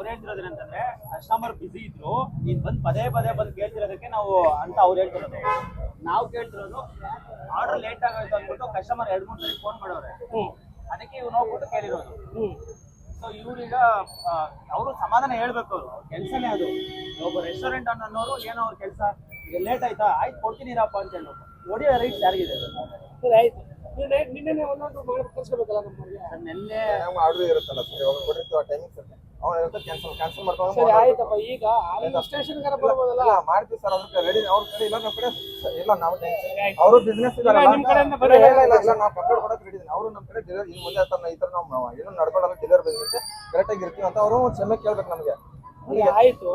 ಅವ್ರು ಹೇಳ್ತಿರೋದು ಏನಂತಂದ್ರೆ ಕಸ್ಟಮರ್ ಬಿಸಿ ಇದ್ರು ನೀನ್ ಬಂದ್ ಪದೇ ಪದೇ ಬಂದು ಕೇಳ್ತಿರೋದಕ್ಕೆ ನಾವು ಅಂತ ಅವ್ರು ಹೇಳ್ತಿರೋದು. ನಾವು ಕೇಳ್ತಿರೋದು ಆರ್ಡರ್ ಲೇಟ್ ಆಗೋಯ್ತು ಅಂದ್ಬಿಟ್ಟು ಕಸ್ಟಮರ್ ಎರಡ್ ಮೂರು ಸರಿ ಫೋನ್ ಮಾಡೋರೆ. ಅದಕ್ಕೆ ಇವ್ರು ನೋಡ್ಬಿಟ್ಟು ಕೇಳಿರೋದು. ಸೊ ಇವ್ರೀಗ ಅವರು ಸಮಾಧಾನ ಹೇಳ್ಬೇಕು ಅವರು. ಕೆಲ್ಸನೇ ಅದು. ಒಬ್ಬ ರೆಸ್ಟೋರೆಂಟ್ ಅನ್ನೋರು ಏನೋ ಅವ್ರ ಕೆಲಸ ಈಗ ಲೇಟ್ ಆಯ್ತಾ? ಆಯ್ತು ಕೊಡ್ತೀನಿರಪ್ಪ ಅಂತ ಹೇಳಿ ಒಡಿಯೋ ರೈಟ್ ಯಾರಿಗಿದೆ ಅದನ್ನ ಸರಿ ಆಯ್ತು. ನಿನ್ನೆ ಒಂದೊಂದು ಮಾಡಿ ಕಳ್ಸ್ಕೋಬೇಕಲ್ಲ ನಮ್ಮ ಸರ್ ನಿನ್ನೆ ಆರ್ಡರ್ ಇರುತ್ತಲ್ಲ ಸರ್ ಇವಾಗ ಆ ಟೈಮಿಂಗ್ಸ್ ಸರ್. ಕ್ಯಾನ್ಸಲ್ ಕ್ಯಾನ್ಸಲ್ ಮಾಡ್ಕೊಂಡು ಸರಿ ಆಯ್ತಪ್ಪ ಈಗ ಬರ್ಬೋದಲ್ಲ? ಇಲ್ಲ ಮಾಡ್ತೀವಿ ಸರ್ ಅದಕ್ಕೆ ರೆಡಿ ಅವ್ರ ಕಡೆ ಇಲ್ಲ ನಮ್ಮ ಕಡೆ ಇಲ್ಲ ನಾವು ಅವರು ಬಿಸ್ನೆಸ್ ಇಲ್ಲ ಇಲ್ಲ ನಾವು ಕಂಪ್ಲೇಂಟ್ ಕೊಡಕ್ಕೆ ರೆಡಿ ಇದ್ದೀನಿ ಅವರು ನಮ್ಮ ಕಡೆ ಇನ್ನು ಮುಂದೆ ಆತರ ಈ ಥರ ನಾವು ಏನು ನಡ್ಕೊಳ್ಳಲ್ಲ ಡೀಲರ್ ಬಿಸ್ನೆಸ್ ಕರೆಕ್ಟಾಗಿ ಇರ್ತೀವಿ ಅಂತ ಅವರು ಕ್ಷಮೆ ಕೇಳ್ಬೇಕು ನಮಗೆ. ಆಯ್ತು.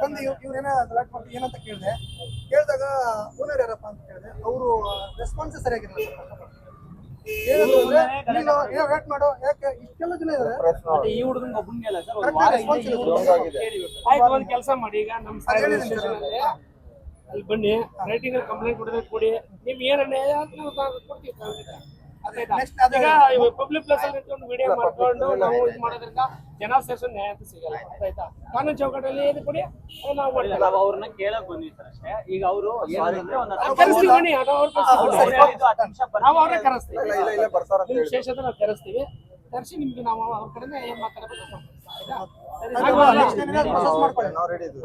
ಬಂದು ಇವ್ ಇವ್ರೇನ ಗಲಾಟೆ ಮಾಡಿ ಏನಂತ ಕೇಳಿದೆ. ಕೇಳಿದಾಗ ಓನರ್ ಯಾರಪ್ಪ ಅಂತ ಕೇಳಿದೆ. ಅವರು ರೆಸ್ಪಾನ್ಸ್ ಸರಿಯಾಗಿರಲ್ಲ ವೇಟ್ ಮಾಡೋ ಯಾಕೆ ಇಷ್ಟೆಲ್ಲ ಜನ ಇದಾರೆ? ಪ್ರೆಸ್ ಈ ಸರ್ ಒಂದು ವಾರ ಹಿಂದೆ ಈ. ಆಯ್ತು ಕೆಲಸ ಮಾಡಿ ಈಗ ನಮ್ಮ. ಅಲ್ಲಿ ಬನ್ನಿ ರೈಟಿಂಗ್ ಅಲ್ಲಿ ಕಂಪ್ಲೇಂಟ್ ಕೊಡಬೇಕು ಕೊಡಿ. ನಿಮ್ ಏನೇ ಕೊಡ್ತೀವಿ ಈಗ ಪಬ್ಲಿಕ್ ಪ್ಲೇಸ್ ಅಲ್ಲಿ ನಿಂತ್ಕೊಂಡು ವಿಡಿಯೋ ಮಾಡ್ಕೊಂಡು ನಾವು ಇದು ಮಾಡೋದ್ರಿಂದ ಜನ ಸೇರ್ಸೋ ನ್ಯಾಯ ಅಂತ ಸಿಗಲ್ಲ ಆಯ್ತಾ? ಕಾನೂನು ಚೌಕಟ್ಟಲ್ಲಿ ಇದು ಕೊಡಿ ಅದು ನಾವು ಮಾಡ್ತೀವಿ. ನಾವು ಅವ್ರನ್ನ ಕೇಳಕ್ ಅಷ್ಟೇ. ಈಗ ಅವರು ಕರೆಸ್ತೀವಿ ಬನ್ನಿ ಅದು ಅವ್ರ ಬರ್ತೀನಿ. ನಾವು ಅವ್ರೇ ಕರೆಸ್ತೀವಿ. ಇಲ್ಲ ಇಲ್ಲ ಇಲ್ಲ ಬರ್ತಾರ ಅಂತ ನಿಮ್ ನಾವು ಕರೆಸ್ತೀವಿ. ಕರೆಸಿ ನಿಮ್ಗೆ ನಾವು ಅವ್ರ ಕಡೆನೇ ಏನ್ ಮಾತಾಡಬೇಕು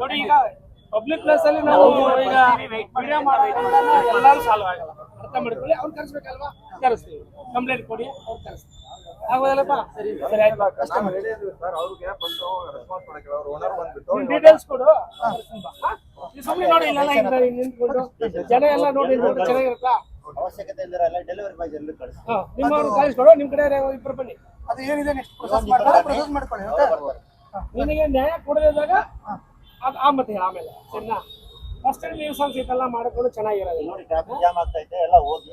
ನೋಡಿ ಈಗ ಪಬ್ಲಿಕ್ ಪ್ಲೇಸ್ ಅಲ್ಲಿ ನಾವು ಈಗ ವಿಡಿಯೋ ಮಾಡೋದ್ರಿಂದ ಎಲ್ಲರೂ ಸಾಲ್ವ್ ಆಗಲ್ಲ. ಅರ್ಥ ಮಾಡ್ಕೊಳ್ಳಿ. ಅವ್ರು ಕರೆಸ್ಬೇಕಲ್ವಾ? ಕರೆಸ್ತೀವಿ. ಕಂಪ್ಲೇಂಟ್ ಕೊಡಿ ಅವ್ರು ಕರೆಸ್ತೀವಿ ಆಗೋದಲ್ಲಪ್ಪ? ಸರಿ ಸರಿ ಆಯ್ತು. ನಾವು ಸರ್ ಅವ್ರಿಗೆ ಬಂದು ರೆಸ್ಪಾನ್ಸ್ ಮಾಡಕ್ಕೆ ಅವ್ರು ಓನರ್ ಬಂದ್ಬಿಟ್ಟು ನಿಮ್ ಡೀಟೇಲ್ಸ್ ಕೊಡು ಕರೆಸ್ತೀನಿ ಬಾ. ಈ ಸುಮ್ನೆ ನೋಡಿ ಇಲ್ಲೆಲ್ಲ ಹಿಂಗ್ ಹಿಂಗ್ ನಿಂತ್ಕೊಂಡು. ಜನ ಎಲ್ಲ ನೋಡಿ ನೋಡಿ ಚೆನ್ನಾಗಿರುತ್ತಾ? ಅವಶ್ಯಕತೆ ಎಲ್ಲ ಡೆಲಿವರಿ ಬಾಯ್ ಎಲ್ಲರೂ ಕಳಿಸಿ ಹಾ ನಿಮ್ಮವ್ರು ಕಳಿಸ್ಕೊಡು ನಿಮ್ ಕಡೆ ಇಬ್ರು ಬನ್ನಿ. ಅದು ಏನಿದೆ ನೆಕ್ಸ್ಟ್ ಪ್ರೊಸೆಸ್ ಮಾಡ್ಕೊಳ್ಳಿ ಪ್ರೊಸೆಸ್ ಮಾಡ್ಕೊಳ್ಳಿ ಓಕೆ ನಿನಗೆ ನ್ಯಾಯ ಕೊಡದಿದ್ದಾಗ ಅದು ಆ ಮತ್ತೆ ಆಮೇಲೆ ಸರಿನಾ? ಫಸ್ಟ್ ನೀವು ಸ್ವಲ್ಪ ಇದೆಲ್ಲ ಮಾಡ್ಕೊಂಡು ಚೆನ್ನಾಗಿರೋದು. ನೋಡಿ ಟ್ರಾಫಿಕ್ ಜಾಮ್ ಆಗ್ತಾ ಇದೆ ಎಲ್ಲ ಹೋಗಿ.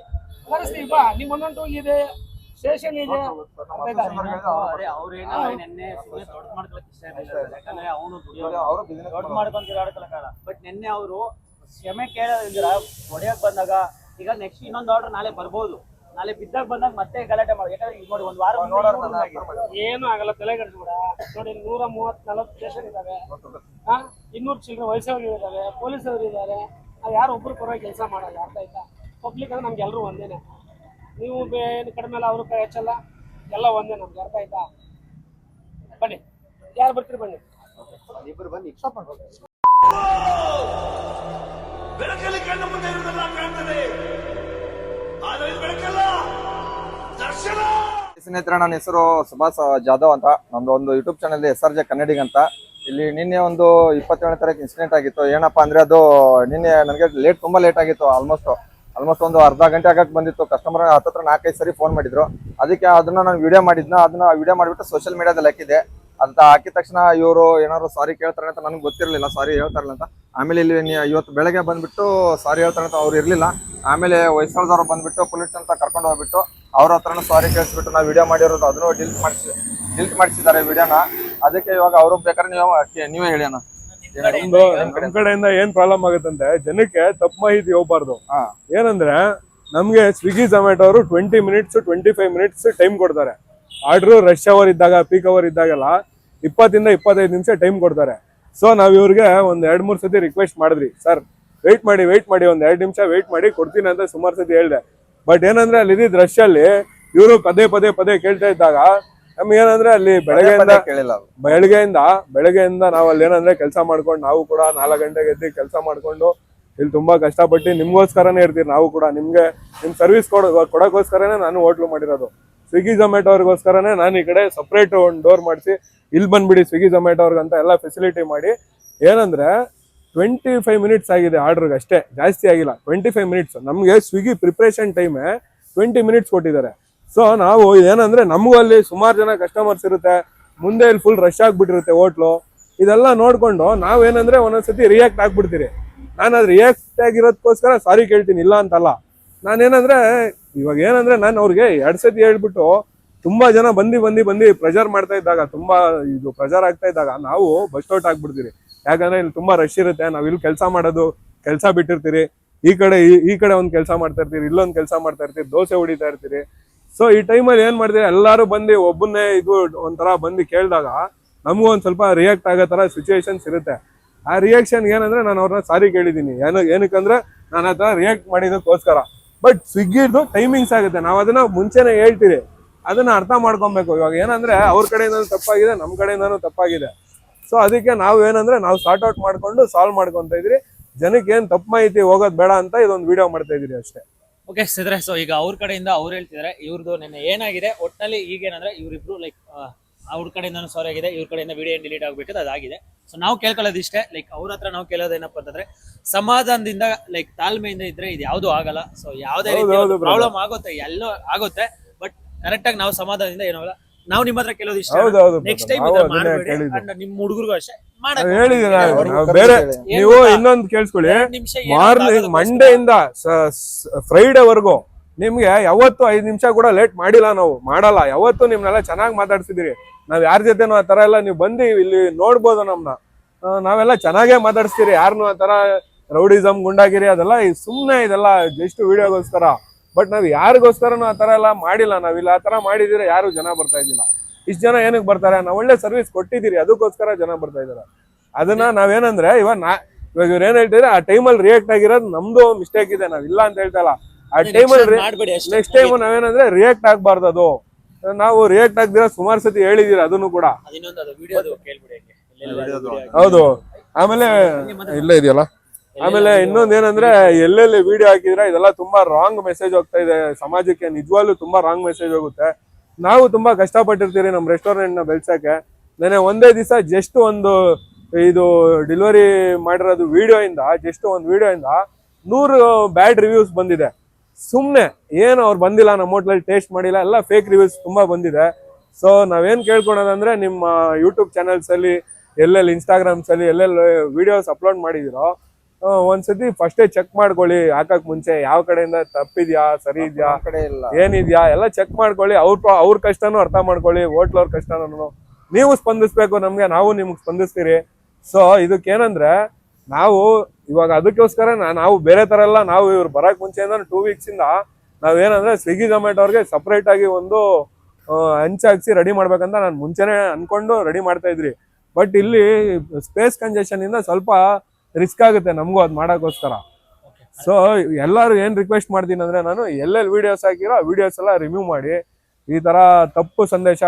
ಕರೆಸ್ತೀವಿ ಬಾ ನಿಮ್ ಒಂದೊಂದು ಇದೆ. ಸ್ಟೇಷನ್ ಇದೆ. ಆಯ್ತಾ? ಅದೇ ಅವ್ರೇನೋ ನೆನ್ನೆ ಸುಮ್ಮನೆ ದೊಡ್ಡ ಬಟ್ ನಿನ್ನೆ ಅವರು ಕ್ಷಮೆ ಕೇಳೋದಿದ್ರ ಹೊಡೆಯಕ್ ಬಂದಾಗ ಈಗ ನೆಕ್ಸ್ಟ್ ಇನ್ನೊಂದು ಆರ್ಡರ್ ನಾಳೆ ಬರ್ಬೋದು. ನಾಳೆ ಬಿದ್ದಾಗ ಬಂದಾಗ ಮತ್ತೆ ಗಲಾಟೆ ಮಾಡಿ. ಯಾಕಂದ್ರೆ ಈಗ ನೋಡಿ ಒಂದ್ ವಾರ. ಏನು ಆಗಲ್ಲ ತಲೆ ಕೆಡಿಸ್ಬೇಡ ನೋಡಿ ನೂರ ಮೂವತ್ ನಲವತ್ತು ಸ್ಟೇಷನ್ ಇದಾವೆ. ಹಾ? ಇನ್ನೂರು ಚಿಲ್ಲರೆ ವಯಸ್ಸವರು ಇದಾವೆ ಪೊಲೀಸರು ಇದ್ದಾರೆ ನಾವು ಯಾರು ಒಬ್ರು ಪರವಾಗಿ ಕೆಲಸ ಮಾಡಲ್ಲ ಅರ್ಥ ಆಯ್ತಾ? ಪಬ್ಲಿಕ್ ಅಂದ್ರೆ ನಮ್ಗೆ ಎಲ್ಲರೂ ಒಂದೇನೆ. ನೀವು ಬೇ- ಏನು ಕಡಿಮೆ ಅಲ್ಲ ಕೈ ಹೆಚ್ಚಲ್ಲ. ಎಲ್ಲ ಒಂದೇ ನಮ್ಗೆ ಅರ್ಥ ಆಯ್ತಾ? ಬನ್ನಿ. ಯಾರು ಬರ್ತೀರಿ ಬನ್ನಿ? ಇಬ್ರು ಬನ್ನಿ. ಬೆಳಕಲ್ಲಿ ಕಣ್ಣು ಮುಂದೆ ಇರುವುದೆಲ್ಲ ಕಾಣ್ತದೆ. ಆದರೆ ಇದು ಬೆಳಕಲ್ಲ. ಸ್ನೇಹಿತರೆ, ನನ್ನ ಹೆಸರು ಸುಭಾಷ್ ಜಾಧವ್ ಅಂತ. ನಮ್ದು ಒಂದು YouTube channel S R J Kannadiga ಅಂತ. ಇಲ್ಲಿ ನಿನ್ನೆ ಒಂದು ಇಪ್ಪತ್ತೇಳನೇ ತಾರೀಕು ಇನ್ಸಿಡೆಂಟ್ ಆಗಿತ್ತು. ಏನಪ್ಪಾ ಅಂದ್ರೆ ಅದು ನಿನ್ನೆ ನನಗೆ ಲೇಟ್ ತುಂಬಾ ಲೇಟ್ ಆಗಿತ್ತು ಆಲ್ಮೋಸ್ಟ್ ಆಲ್ಮೋಸ್ಟ್ ಒಂದು ಅರ್ಧ ಗಂಟೆ ಆಗಕ್ಕೆ ಬಂದಿತ್ತು. ಕಸ್ಟಮರ್ ಹತ್ತತ್ರ ನಾಲ್ಕೈದು ಸರಿ ಫೋನ್ ಮಾಡಿದ್ರು. ಅದಕ್ಕೆ ಅದನ್ನ ನಾನು ವಿಡಿಯೋ ಮಾಡಿದ್ನ, ಅದನ್ನ ವಿಡಿಯೋ ಮಾಡಿಬಿಟ್ಟು ಸೋಷಿಯಲ್ ಮೀಡಿಯಾದಲ್ಲಿ ಹಾಕಿದೆ ಅಂತ ಹಾಕಿದ ತಕ್ಷಣ ಇವರು ಏನಾದ್ರು ಸಾರಿ ಕೇಳ್ತಾರೆ ಅಂತ ನನಗೆ ಗೊತ್ತಿರಲಿಲ್ಲ ಸಾರಿ ಹೇಳ್ತಾರಲ್ಲ ಅಂತ. ಆಮೇಲೆ ಇಲ್ಲಿ ಇವತ್ತು ಬೆಳಗ್ಗೆ ಬಂದ್ಬಿಟ್ಟು ಸಾರಿ ಹೇಳ್ತಾರೆ ಅಂತ ಅವ್ರು ಇರಲಿಲ್ಲ. ಆಮೇಲೆ ವಯಸ್ಸಾದವ್ರು ಬಂದ್ಬಿಟ್ಟು ಪೊಲೀಸ್ ಅಂತ ಕರ್ಕೊಂಡು ಹೋಗ್ಬಿಟ್ಟು ಅವ್ರ ಹತ್ರನೂ ಸಾರಿ ಕೇಳಿಸ್ಬಿಟ್ಟು ನಾವು ವಿಡಿಯೋ ಮಾಡಿರೋದು ಅದನ್ನು ಡಿಲೀಟ್ ಮಾಡಿಸಿ ಡಿಲೀಟ್ ಮಾಡಿಸಿದ್ದಾರೆ ವಿಡಿಯೋನ ಅದಕ್ಕೆ ಇವಾಗ ಅವ್ರ ಬೇಕಾದ್ರೆ ನೀವು ನೀವೇ ಹೇಳಿ ಅಣ್ಣ. ನಮ್ ಕಡೆಯಿಂದ? ಏನ್ ಪ್ರಾಬ್ಲಮ್ ಆಗುತ್ತಂದ್ರೆ ಜನಕ್ಕೆ ತಪ್ಪು ಮಾಹಿತಿ ಹೋಗ್ಬಾರ್ದು. ಏನಂದ್ರೆ ನಮ್ಗೆ ಸ್ವಿಗ್ಗಿ ಝೊಮ್ಯಾಟೊ ಅವರು twenty minutes twenty five minutes time ಕೊಡ್ತಾರೆ. ಆರ್ಡ್ರು ರಶ್ ಅವರ್ ಇದ್ದಾಗ ಪೀಕ್ ಅವರ್ ಇದ್ದಾಗೆಲ್ಲ ಇಪ್ಪತ್ತಿಂದ ಇಪ್ಪತ್ತೈದು ನಿಮಿಷ ಟೈಮ್ ಕೊಡ್ತಾರೆ. ಸೊ ನಾವ್ ಇವ್ರಿಗೆ ಒಂದ್ ಎರಡ್ ಮೂರ್ ಸತಿ ರಿಕ್ವೆಸ್ಟ್ ಮಾಡಿದ್ರಿ ಸರ್ ವೆಯ್ಟ್ ಮಾಡಿ ವೆಯ್ಟ್ ಮಾಡಿ ಒಂದ್ ಎರಡ್ ನಿಮಿಷ ವೆಯ್ಟ್ ಮಾಡಿ ಕೊಡ್ತೀನಿ ಅಂತ ಸುಮಾರು ಸತಿ ಹೇಳ್ದೆ. ಬಟ್ ಏನಂದ್ರೆ ಅಲ್ಲಿ ಇದ್ದಿದ್ ರಶ್ ಅಲ್ಲಿ ಇವರು ಪದೇ ಪದೇ ಪದೇ ಕೇಳ್ತಾ ಇದ್ದಾಗ ನಮ್ಗೆ ಏನಂದ್ರೆ ಅಲ್ಲಿ ಬೆಳಗ್ಗೆಯಿಂದ ಕೇಳಿಲ್ಲ ಬೆಳಗ್ಗೆಯಿಂದ ಬೆಳಗ್ಗೆಯಿಂದ ನಾವು ಅಲ್ಲಿ ಏನಂದ್ರೆ ಕೆಲಸ ಮಾಡ್ಕೊಂಡು ನಾವು ಕೂಡ ನಾಲ್ಕು ಗಂಟೆಗೆ ಎದ್ದು ಕೆಲಸ ಮಾಡ್ಕೊಂಡು ಇಲ್ಲಿ ತುಂಬಾ ಕಷ್ಟಪಟ್ಟು ನಿಮ್ಗೋಸ್ಕರನೇ ಇರ್ತೀವಿ ನಾವು ಕೂಡ ನಿಮ್ಗೆ ನಿಮ್ ಸರ್ವಿಸ್ ಕೊಡ ಕೊಡೋಕ್ಕೋಸ್ಕರನೇ ನಾನು ಹೋಟ್ಲು ಮಾಡಿರೋದು. ಸ್ವಿಗ್ಗಿ ಝೊಮ್ಯಾಟೊ ಅವ್ರಿಗೋಸ್ಕರನೇ ನಾನು ಈ ಕಡೆ ಸಪ್ರೇಟ್ ಒಂದು ಡೋರ್ ಮಾಡಿಸಿ ಇಲ್ಲಿ ಬಂದ್ಬಿಡಿ ಸ್ವಿಗ್ಗಿ ಝೊಮ್ಯಾಟೊ ಅವ್ರಿಗಂತ ಎಲ್ಲ ಫೆಸಿಲಿಟಿ ಮಾಡಿ. ಏನಂದ್ರೆ ಟ್ವೆಂಟಿ ಫೈವ್ ಮಿನಿಟ್ಸ್ ಆಗಿದೆ ಆರ್ಡ್ರಿಗೆ ಅಷ್ಟೇ, ಜಾಸ್ತಿ ಆಗಿಲ್ಲ. ಟ್ವೆಂಟಿ ಫೈವ್ ಮಿನಿಟ್ಸ್ ನಮಗೆ ಸ್ವಿಗ್ಗಿ ಪ್ರಿಪ್ರೇಷನ್ ಟೈಮೇ ಟ್ವೆಂಟಿ ಮಿನಿಟ್ಸ್ ಕೊಟ್ಟಿದ್ದಾರೆ. ಸೊ ನಾವು ಏನಂದ್ರೆ ನಮಗೂ ಅಲ್ಲಿ ಸುಮಾರು ಜನ ಕಸ್ಟಮರ್ಸ್ ಇರುತ್ತೆ, ಮುಂದೆ ಇಲ್ಲಿ ಫುಲ್ ರಶ್ ಆಗಿಬಿಟ್ಟಿರುತ್ತೆ ಹೋಟ್ಲು. ಇದೆಲ್ಲ ನೋಡಿಕೊಂಡು ನಾವೇನಂದ್ರೆ ಒಂದೊಂದ್ಸತಿ ರಿಯಾಕ್ಟ್ ಆಗಿಬಿಡ್ತೀರಿ. ನಾನು ಅದು ರಿಯಾಕ್ಟ್ ಆಗಿರೋದಕ್ಕೋಸ್ಕರ ಸಾರಿ ಕೇಳ್ತೀನಿ, ಇಲ್ಲ ಅಂತಲ್ಲ. ನಾನೇನಂದರೆ ಇವಾಗ ಏನಂದ್ರೆ ನಾನು ಅವ್ರಿಗೆ ಎರಡು ಸತಿ ಹೇಳ್ಬಿಟ್ಟು ತುಂಬ ಜನ ಬಂದು ಬಂದು ಬಂದು ಪ್ರೆಷರ್ ಮಾಡ್ತಾ ಇದ್ದಾಗ, ತುಂಬ ಇದು ಪ್ರೆಷರ್ ಆಗ್ತಾ ಇದ್ದಾಗ ನಾವು ಬಸ್ಟ್ ಔಟ್ ಆಗ್ಬಿಡ್ತೀರಿ. ಯಾಕಂದ್ರೆ ಇಲ್ಲಿ ತುಂಬಾ ರಶ್ ಇರುತ್ತೆ. ನಾವ್ ಇಲ್ಲಿ ಕೆಲಸ ಮಾಡೋದು, ಕೆಲಸ ಬಿಟ್ಟಿರ್ತೀರಿ. ಈ ಕಡೆ, ಈ- ಕಡೆ ಒಂದ್ ಕೆಲಸ ಮಾಡ್ತಾ ಇರ್ತೀರಿ, ಇಲ್ಲೊಂದ್ ಕೆಲಸ ಮಾಡ್ತಾ ಇರ್ತೀರಿ, ದೋಸೆ ಹೊಡಿತಾ ಇರ್ತೀರಿ. ಸೊ ಈ ಟೈಮಲ್ಲಿ ಏನ್ ಮಾಡ್ತೀರಿ ಎಲ್ಲಾರು ಬಂದು ಒಬ್ಬನ್ನೇ ಇದು ಒಂಥರ ಬಂದು ಕೇಳಿದಾಗ ನಮಗೂ ಒಂದ್ ಸ್ವಲ್ಪ ರಿಯಾಕ್ಟ್ ಆಗೋ ತರ ಸಿಚುವೇಶನ್ಸ್ ಇರುತ್ತೆ. ಆ ರಿಯಾಕ್ಷನ್ ಏನಂದ್ರೆ ನಾನು ಅವ್ರನ್ನ ಸಾರಿ ಕೇಳಿದೀನಿ ಏನು, ಏನಕ್ಕಂದ್ರೆ ನಾನು ಥರ ರಿಯಾಕ್ಟ್ ಮಾಡಿದಕ್ಕೋಸ್ಕರ. ಬಟ್ ಸ್ವಿಗ್ಗಿದು ಟೈಮಿಂಗ್ಸ್ ಆಗುತ್ತೆ. ನಾವು ಅದನ್ನ ಮುಂಚೆನೆ ಹೇಳ್ತೀರಿ. ಅದನ್ನ ಅರ್ಥ ಮಾಡ್ಕೊಬೇಕು. ಇವಾಗ ಏನಂದ್ರೆ ಅವ್ರ ಕಡೆಯಿಂದ ತಪ್ಪಾಗಿದೆ ನಮ್ಮ ಕಡೆಯಿಂದನೂ ತಪ್ಪಾಗಿದೆ. ಸೊ ಅದಕ್ಕೆ ನಾವು ಏನಂದ್ರೆ ನಾವು ಸಾರ್ಟ್ ಔಟ್ ಮಾಡ್ಕೊಂಡು ಸಾಲ್ವ್ ಮಾಡ್ಕೊಂತ ಇದ್ರಿ ಜನಕ್ಕೆ ಏನ್ ತಪ್ಪು ಮಾಹಿತಿ ಹೋಗೋದ್ ಬೇಡ ಅಂತ ಇದೊಂದು ವಿಡಿಯೋ ಮಾಡ್ತಾ ಇದೀರಿ ಅಷ್ಟೇ. ಓಕೆ ಸಿದ್ರೆ ಸೊ ಈಗ ಅವ್ರ ಕಡೆಯಿಂದ ಅವ್ರು ಹೇಳ್ತಿದ್ದಾರೆ ಇವ್ರದ್ದು ನಿನ್ನೆ ಏನಾಗಿದೆ ಒಟ್ಟಿನಲ್ಲಿ ಈಗೇನಂದ್ರೆ ಇವ್ರಿಬ್ರು ಲೈಕ್ ಅವ್ರ ಕಡೆಯಿಂದ ಸಾರಿ ಆಗಿದೆ ಇವ್ರ ಕಡೆಯಿಂದ ವಿಡಿಯೋ ಡಿಲೀಟ್ ಆಗ್ಬಿಟ್ಟು ಅದಾಗಿದೆ. ಸೊ ನಾವು ಕೇಳ್ಕೊಳ್ಳೋದಿಷ್ಟೇ ಲೈಕ್ ಅವ್ರ ಹತ್ರ ನಾವು ಕೇಳೋದೇನಪ್ಪ ಅಂತಂದ್ರೆ ಸಮಾಧಾನದಿಂದ ಲೈಕ್ ತಾಳ್ಮೆಯಿಂದ ಇದ್ರೆ ಇದು ಯಾವುದು ಆಗಲ್ಲ. ಸೊ ಯಾವ್ದೇ ರೀತಿ ಪ್ರಾಬ್ಲಮ್ ಆಗುತ್ತೆ ಎಲ್ಲೋ ಆಗುತ್ತೆ ಬಟ್ ಕರೆಕ್ಟ್ ಆಗಿ ನಾವು ಸಮಾಧಾನದಿಂದ ಏನಾಗಲ್ಲ ನಾವು ನಿಮ್ಮ ಹತ್ರ ಕೇಳೋದು ಇಷ್ಟ ಹೌದು ಹೌದು ನೆಕ್ಸ್ಟ್ ಟೈಮ್ ನಾವು ಅದನ್ನೇ ಮಾಡಬೇಡಿ ನಿಮ್ಮ ಹುಡುಗರಿಗೂ ಅಷ್ಟೇ ಹೇಳಿದೀನಿ ನಾವು ಬೇರೆ ನೀವು ಇನ್ನೊಂದು ಕೇಳಿಸ್ಕೊಳ್ಳಿ. ನಿಮಿಷ ಮಂಡೇ ಇಂದ ಫ್ರೈಡೆ ವರ್ಗು ನಿಮ್ಗೆ ಯಾವತ್ತು ಐದ್ ನಿಮಿಷ ಕೂಡ ಲೇಟ್ ಮಾಡಿಲ್ಲ ನಾವು. ಮಾಡಲ್ಲ. ಯಾವತ್ತು ನಿಮ್ನೆಲ್ಲ ಚೆನ್ನಾಗಿ ಮಾತಾಡ್ಸಿದಿರಿ ನಾವ್ ಯಾರ ಜೊತೆನೂ ಆ ತರ ಎಲ್ಲ ನೀವು ಬಂದು ಇಲ್ಲಿ ನೋಡ್ಬೋದು ನಮ್ನ. ಆ, ನಾವೆಲ್ಲ ಚೆನ್ನಾಗೇ ಮಾತಾಡ್ಸ್ತೀರಿ. ಯಾರನ್ನು ಆ ತರ ರೌಡಿಸಮ್ ಗುಂಡಾಗಿರಿ ಅದೆಲ್ಲ ಸುಮ್ನೆ ಇದೆಲ್ಲ ಜಸ್ಟ್ ವಿಡಿಯೋಗೋಸ್ಕರ ಬಟ್ ನಾವ್ ಯಾರಿಗೋಸ್ಕರನೂ ಆ ತರ ಎಲ್ಲ ಮಾಡಿಲ್ಲ. ನಾವಿಲ್ಲ ಆ ತರ ಮಾಡಿದಿರ ಯಾರು ಜನ ಬರ್ತಾ ಇದ್ದಿಲ್ಲ. ಇಷ್ಟು ಜನ ಏನಕ್ಕೆ ಬರ್ತಾರೆ? ನಾವು ಒಳ್ಳೆ ಸರ್ವಿಸ್ ಕೊಟ್ಟಿದ್ದೀರಿ ಅದಕ್ಕೋಸ್ಕರ ಜನ ಬರ್ತಾ ಇದಾರೆ ಅದನ್ನ ನಾವೇನಂದ್ರೆ ಇವಾಗ ನಾ ಇವಾಗ ಇವ್ರು ಏನ್ ಹೇಳ್ತಿದ್ರೆ ಆ ಟೈಮಲ್ಲಿ ರಿಯಾಕ್ಟ್ ಆಗಿರೋದು ನಮ್ದು ಮಿಸ್ಟೇಕ್ ಇದೆ ನಾವ್ ಇಲ್ಲ ಅಂತ ಹೇಳ್ತಾ ಇಲ್ಲ ಆ ಟೈಮಲ್ಲಿ ನೆಕ್ಸ್ಟ್ ಟೈಮ್ ನಾವೇನಂದ್ರೆ ರಿಯಾಕ್ಟ್ ಆಗ್ಬಾರ್ದು ಅದು. ನಾವು ರಿಯಾಕ್ಟ್ ಆಗ್ದಿರ ಸುಮಾರು ಸತಿ ಹೇಳಿದೀರ ಅದನ್ನು ಕೂಡ. ಹೌದು. ಆಮೇಲೆ ಇಲ್ಲ ಇದೆಯಲ್ಲ? ಆಮೇಲೆ ಇನ್ನೊಂದ್ ಏನಂದ್ರೆ ಎಲ್ಲೆಲ್ಲಿ ವಿಡಿಯೋ ಹಾಕಿದ್ರೆ ಇದೆಲ್ಲ ತುಂಬಾ ರಾಂಗ್ ಮೆಸೇಜ್ ಹೋಗ್ತಾ ಇದೆ ಸಮಾಜಕ್ಕೆ ನಿಜವಾಗ್ಲೂ ತುಂಬಾ ರಾಂಗ್ ಮೆಸೇಜ್ ಹೋಗುತ್ತೆ. ನಾವು ತುಂಬಾ ಕಷ್ಟಪಟ್ಟಿರ್ತೀರಿ ನಮ್ಮ ರೆಸ್ಟೋರೆಂಟ್ನ ಬೆಳ್ಸಕ್ಕೆ. ನೆನೆ ಒಂದೇ ದಿವಸ ಜಸ್ಟ್ ಒಂದು ಇದು ಡೆಲಿವರಿ ಮಾಡಿರೋದು ವಿಡಿಯೋ ಇಂದ ಜಸ್ಟ್ ಒಂದು ವಿಡಿಯೋ ಇಂದ ನೂರು ಬ್ಯಾಡ್ ರಿವ್ಯೂಸ್ ಬಂದಿದೆ. ಸುಮ್ನೆ ಏನು ಅವ್ರು ಬಂದಿಲ್ಲ ನಮ್ಮ ಹೋಟ್ಲಲ್ಲಿ ಟೇಸ್ಟ್ ಮಾಡಿಲ್ಲ ಎಲ್ಲ ಫೇಕ್ ರಿವ್ಯೂಸ್ ತುಂಬಾ ಬಂದಿದೆ. ಸೊ ನಾವೇನ್ ಕೇಳ್ಕೊಳೋದಂದ್ರೆ ನಿಮ್ಮ ಯೂಟ್ಯೂಬ್ ಚಾನೆಲ್ಸ್ ಅಲ್ಲಿ ಎಲ್ಲೆಲ್ಲಿ ಇನ್ಸ್ಟಾಗ್ರಾಮ್ಸ್ ಅಲ್ಲಿ ಎಲ್ಲೆಲ್ಲಿ ವಿಡಿಯೋಸ್ ಅಪ್ಲೋಡ್ ಮಾಡಿದಿರೋ ಒಂದ್ಸತಿ ಫಸ್ಟೇ ಚೆಕ್ ಮಾಡ್ಕೊಳ್ಳಿ. ಹಾಕಕ್ ಮುಂಚೆ ಯಾವ ಕಡೆಯಿಂದ ತಪ್ಪಿದ್ಯಾ ಸರಿ ಇದ್ಯಾ ನಮ್ ಕಡೆ ಇಲ್ಲ. ಏನಿದ್ಯಾ ಎಲ್ಲ ಚೆಕ್ ಮಾಡ್ಕೊಳ್ಳಿ. ಅವ್ರ ಅವ್ರ ಕಷ್ಟನೂ ಅರ್ಥ ಮಾಡ್ಕೊಳ್ಳಿ ಹೋಟ್ಲವ್ರ ಕಷ್ಟನೂ ನೀವು ಸ್ಪಂದಿಸ್ಬೇಕು ನಮ್ಗೆ ನಾವು ನಿಮ್ಗೆ ಸ್ಪಂದಿಸ್ತೀರಿ. ಸೊ ಇದಕ್ಕೇನಂದ್ರೆ ನಾವು ಇವಾಗ ಅದಕ್ಕೋಸ್ಕರ ನಾವು ಬೇರೆ ತರ ಎಲ್ಲ ನಾವು ಇವ್ರು ಬರಕ್ ಮುಂಚೆಯಿಂದ ಟೂ ವೀಕ್ಸ್ ಇಂದ ನಾವೇನಂದ್ರೆ ಸ್ವಿಗ್ಗಿ ಝೊಮ್ಯಾಟೊ ಅವ್ರಿಗೆ ಸಪ್ರೇಟ್ ಆಗಿ ಒಂದು ಹಂಚ ಹಾಕ್ಸಿ ರೆಡಿ ಮಾಡ್ಬೇಕಂತ ನಾನು ಮುಂಚೆನೆ ಅನ್ಕೊಂಡು ರೆಡಿ ಮಾಡ್ತಾ ಇದ್ರಿ. ಬಟ್ ಇಲ್ಲಿ ಸ್ಪೇಸ್ ಕಂಜೆಷನ್ ಇಂದ ಸ್ವಲ್ಪ ರಿಸ್ಕ್ ಆಗುತ್ತೆ ನಮಗೂ ಅದ್ ಮಾಡೋಕ್ಕೋಸ್ಕರ. ಸೊ ಎಲ್ಲರೂ ಏನು ರಿಕ್ವೆಸ್ಟ್ ಮಾಡ್ತೀನಿ ಅಂದರೆ ನಾನು ಎಲ್ಲೆಲ್ಲಿ ವಿಡಿಯೋಸ್ ಹಾಕಿರೋ ಆ ವಿಡಿಯೋಸ್ ಎಲ್ಲ ರಿವ್ಯೂ ಮಾಡಿ. ಈ ತರ ತಪ್ಪು ಸಂದೇಶ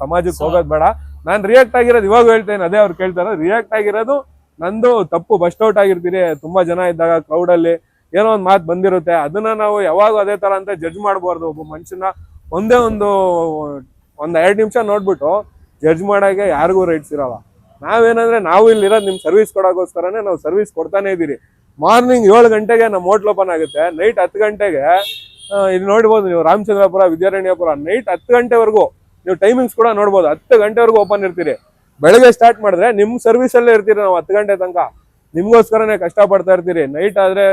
ಸಮಾಜಕ್ಕೆ ಹೋಗೋದು ಬೇಡ. ನಾನು ರಿಯಾಕ್ಟ್ ಆಗಿರೋದು ಇವಾಗ ಹೇಳ್ತೇನೆ ಅದೇ ಅವ್ರು ಕೇಳ್ತಾರೆ. ರಿಯಾಕ್ಟ್ ಆಗಿರೋದು ನಂದು ತಪ್ಪು ಬಸ್ಟ್ ಔಟ್ ಆಗಿರ್ತೀರಿ. ತುಂಬಾ ಜನ ಇದ್ದಾಗ ಕ್ರೌಡಲ್ಲಿ ಅಲ್ಲಿ ಏನೋ ಒಂದು ಮಾತು ಬಂದಿರುತ್ತೆ. ಅದನ್ನ ನಾವು ಯಾವಾಗ ಅದೇ ತರ ಅಂತ ಜಡ್ಜ್ ಮಾಡಬಾರ್ದು. ಒಬ್ಬ ಮನುಷ್ಯನ ಒಂದೇ ಒಂದು ಒಂದು ಎರಡು ನಿಮಿಷ ನೋಡ್ಬಿಟ್ಟು ಜಡ್ಜ್ ಮಾಡೋಕ್ಕೆ ಯಾರಿಗೂ ರೈಟ್ಸ್ ಇರಲ್ಲ. ನಾವೇನಂದ್ರೆ ನಾವು ಇಲ್ಲಿರೋದು ನಿಮ್ ಸರ್ವಿಸ್ ಕೊಡೋಕೋಸ್ಕರನೇ ನಾವು ಸರ್ವಿಸ್ ಕೊಡ್ತಾನೆ ಇದ್ದೀರಿ ಮಾರ್ನಿಂಗ್ ಏಳು ಗಂಟೆಗೆ ನಮ್ಮ ಹೋಟ್ಲ್ ಓಪನ್ ಆಗುತ್ತೆ. ನೈಟ್ ಹತ್ತು ಗಂಟೆಗೆ ಇಲ್ಲಿ ನೋಡ್ಬೋದು ನೀವು ರಾಮಚಂದ್ರಪುರ, ವಿದ್ಯಾರಣ್ಯಪುರ ನೈಟ್ ಹತ್ತು ಗಂಟೆವರೆಗೂ ನೀವು ಟೈಮಿಂಗ್ಸ್ ಕೂಡ ನೋಡ್ಬೋದು. ಹತ್ತು ಗಂಟೆವರೆಗೂ ಓಪನ್ ಇರ್ತೀರಿ. ಬೆಳಗ್ಗೆ ಸ್ಟಾರ್ಟ್ ಮಾಡಿದ್ರೆ ನಿಮ್ಮ ಸರ್ವಿಸ್ ಅಲ್ಲೇ ಇರ್ತೀರಿ ನಾವು ಹತ್ತು ಗಂಟೆ ತನಕ. ನಿಮ್ಗೋಸ್ಕರನೇ ಕಷ್ಟ ಪಡ್ತಾ ಇರ್ತೀರಿ. ನೈಟ್ ಆದ್ರೆ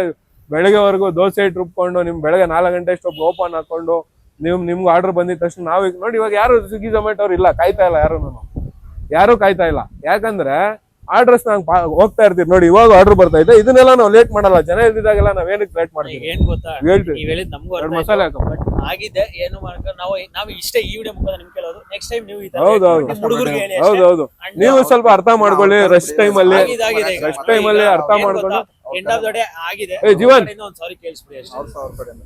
ಬೆಳಗ್ಗೆವರೆಗೂ ದೋಸೆ ಇಟ್ಟು ರುಬ್ಕೊಂಡು ನಿಮ್ ಬೆಳಗ್ಗೆ ನಾಲ್ಕು ಗಂಟೆ ಅಷ್ಟು ಓಪನ್ ಹಾಕೊಂಡು ನೀವು ನಿಮ್ಗೆ ಆರ್ಡರ್ ಬಂದಿದ ತಕ್ಷಣ ನಾವು ನೋಡಿ ಇವಾಗ ಯಾರು ಸ್ವಿಗ್ಗಿ ಝೊಮ್ಯಾಟೊ ಅವ್ರು ಇಲ್ಲ, ಕಾಯ್ತಾ ಇಲ್ಲ ಯಾರು ಯಾರು ಕಾಯ್ತಾ ಇಲ್ಲ. ಯಾಕಂದ್ರೆ ಆರ್ಡರ್ಸ್ ನಾವು ಹೋಗ್ತಾ ಇರ್ತೀವಿ ನೋಡಿ ಇವಾಗ ಆರ್ಡರ್ ಬರ್ತಾ ಇದೆ. ಇದನ್ನೆಲ್ಲ ನಾವು ಲೇಟ್ ಮಾಡಲ್ಲ. ಜನ ಇದ್ದಿದ್ದಾಗೆಲ್ಲ ನಾವ್ ಏನಕ್ಕೆ ಲೇಟ್ ಮಾಡ್ತೀವಿ ಏನ್ ಗೊತ್ತಾ? ಹೇಳ್ತೀವಿ ನೀವ್ ಹೇಳಿದ್ ನಮಗೂ ಎರಡು ಅರ್ಥ ಮಸಾಲೆ ಹಾಕೋ. ಬಟ್ ಆಗಿದೆ ಏನು ಮಾಡಕ ನಾವು ನಾವು ಇಷ್ಟೇ ಈ ವಿಡಿಯೋ ಮುಖಾಂತರ ನಿಮ್ ಕೇಳೋದು. ನೆಕ್ಸ್ಟ್ ಟೈಮ್ ನೀವು ಈ ತರ ಹೌದು ಹೌದು. ನಿಮ್ ಹುಡುಗರಿಗೆ ಹೇಳಿ ಹೌದು ಹೌದು. And ನೀವು ಸ್ವಲ್ಪ ಅರ್ಥ ಮಾಡ್ಕೊಳ್ಳಿ ರಶ್ ಟೈಮ್ ಅಲ್ಲಿ ರಶ್ ಆಗಿದೆ. ಈಗ. ಟೈಮ್ ಅಲ್ಲಿ ಅರ್ಥ ಏನ್ ಮಾಡ್ಕೊಂಡು ಗೊತ್ತಾ? end of the day ಆಗಿದೆ. ಏ, ಜೀವನ್. ಒಂದು ಸಾರಿ ಕೇಳಿಸ್ಬಿಡಿ ಅಷ್ಟೇ. ಅವ್ರ ಅವ್ರ ಕಡೆಯಿಂದ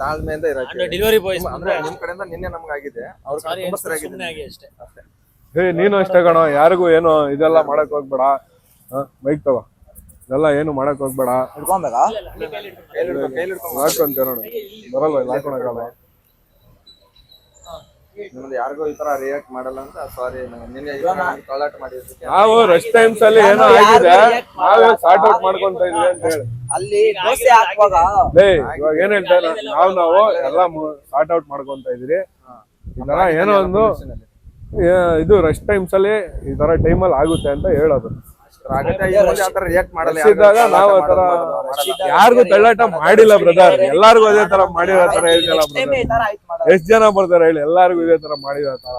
ತಾಳ್ಮೆಯಿಂದ ಇರಕ್ಕೆ ಡೆಲಿವರಿ ಬಾಯ್ಸ್ ಅಂದ್ರೆ ನಿಮ್ ಕಡೆಯಿಂದ ನಿನ್ನೆ ನಮ್ಗಾಗಿದೆ ಅವ್ರ ಸಾರಿ ತುಂಬಾ ಸುಮ್ಮನೆ ಸರಿಯಾಗಿದೆ ಆಗಿ ಅಷ್ಟೇ. ಏ ನೀನು ಅಷ್ಟೇ ಕಣ ಯಾರಿಗೂ ಏನು ಇದೆಲ್ಲ ಮಾಡಕ್ ಹೋಗ್ಬೇಡ. ಬೈಕ್ ತಗೋ. ಇದೆಲ್ಲ ಏನು ಮಾಡಕ್ ಹೋಗ್ಬೇಡ. ಹಿಡ್ಕೊಂಬೇಕಾ ಹಾಕೊಂತ ನೋಡು. ಬರಲ್ಲ ಇಲ್ಲ ಹಾಕೊಳಕಲ್ಲ ನಿಮ್ದು ಯಾರಿಗೂ ಈ ತರ ರಿಯಾಕ್ಟ್ ಮಾಡಲ್ಲ ಅಂತ ಸಾರಿ ನಿನ್ನೆ ಕಾಲಾಟ ಮಾಡಿದ್ದಕ್ಕೆ. ನಾವು ರೆಸ್ಟ್ ಟೈಮ್ಸ್ ಅಲ್ಲಿ ಏನೋ ಆಗಿದೆ ನಾವೇ ಸಾರ್ಟ್ ಔಟ್ ಮಾಡ್ಕೊಂತ ಇದ್ವಿ ಅಂತ ಹೇಳಿ. ಅಲ್ಲಿ ದೋಸೆ ಹಾಕುವಾಗ ಲೇ ಇವಾಗ ಏನ್ ಹೇಳ್ತಾರೆ ನಾವು ನಾವು ಎಲ್ಲ ಸಾರ್ಟ್ ಔಟ್ ಮಾಡ್ಕೊಂತ ಇದ್ರಿ. ಈ ತರ ಏನೋ ಒಂದು ಇದು ರಶ್ ಟೈಮ್ಸ್ ಅಲ್ಲಿ ಈ ತರ ಟೈಮ್ ಅಲ್ಲಿ ಆಗುತ್ತೆ ಅಂತ ಹೇಳೋದು. ಇದ್ದಾಗ ನಾವು ಆ ತರ ಯಾರಿಗೂ ತಳ್ಳಾಟ ಮಾಡಿಲ್ಲ ಬ್ರದರ್ ಎಲ್ಲಾರ್ಗು ಅದೇ ತರ ಮಾಡಿರೋ ತರ ಹೇಳ್ತಿಲ್ಲ ಬ್ರದರ್ ತರ ಎಷ್ಟ್ ಜನ ಬರ್ತಾರೆ ಹೇಳಿ? ಎಲ್ಲಾರ್ಗು ಇದೇ ತರ ಮಾಡಿರೋ ತರ.